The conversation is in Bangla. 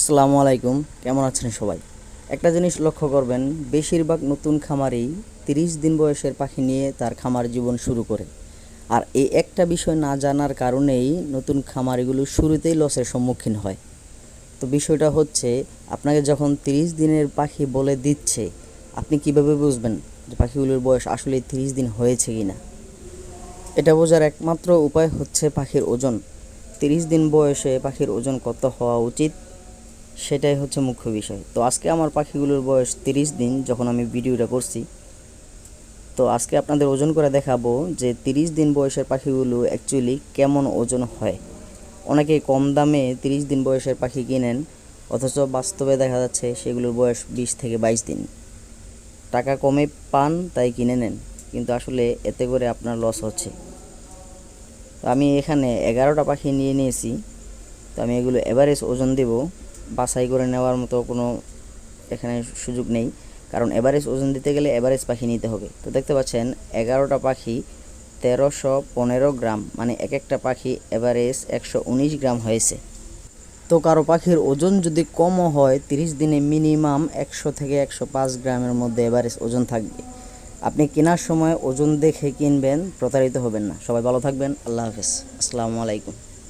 আসসালামু আলাইকুম। কেমন আছেন সবাই? একটা জিনিস লক্ষ্য করবেন, বেশিরভাগ নতুন খামারেই তিরিশ দিন বয়সের পাখি নিয়ে তার খামার জীবন শুরু করে। আর এই একটা বিষয় না জানার কারণেই নতুন খামারিগুলো শুরুতেই লসের সম্মুখীন হয়। তো বিষয়টা হচ্ছে, আপনাকে যখন তিরিশ দিনের পাখি বলে দিচ্ছে, আপনি কীভাবে বুঝবেন যে পাখিগুলোর বয়স আসলে তিরিশ দিন হয়েছে কি না এটা বোঝার একমাত্র উপায় হচ্ছে পাখির ওজন। তিরিশ দিন বয়সে পাখির ওজন কত হওয়া উচিত? সেটাই হচ্ছে মুখ্য বিষয়। তো আজকে আমার পাখিগুলোর বয়স তিরিশ দিন যখন আমি ভিডিওটা করছি, তো আজকে আপনাদের ওজন করে দেখাবো যে তিরিশ দিন বয়সের পাখিগুলো অ্যাকচুয়ালি কেমন ওজন হয়। অনেকে কম দামে তিরিশ দিন বয়সের পাখি কিনেন, অথচ বাস্তবে দেখা যাচ্ছে সেগুলোর বয়স বিশ থেকে বাইশ দিন। টাকা কমে পান, তাই কিনে নেন, কিন্তু আসলে এতে করে আপনার লস হচ্ছে। তো আমি এখানে এগারোটা পাখি নিয়ে নিয়েছি, তো আমি এগুলো এভারেজ ওজন দেব। বাছাই করে নেওয়ার মতো কোনো এখানে সুযোগ নেই। কারণ এভারেজ ওজন দিতে গেলে এভারেজ পাখি নিতে হবে। তো দেখতে পাচ্ছেন, এগারোটা পাখি তেরোশো পনেরো গ্রাম মানে এক একটা পাখি এভারেজ একশো উনিশ গ্রাম হয়েছে। তো কারও পাখির ওজন যদি কমও হয়, তিরিশ দিনে মিনিমাম একশো থেকে একশো পাঁচ গ্রামের মধ্যে এভারেজ ওজন থাকবে। আপনি কেনার সময় ওজন দেখে কিনবেন, প্রতারিত হবেন না। সবাই ভালো থাকবেন, আল্লাহ হাফেজ। আসসালামু আলাইকুম।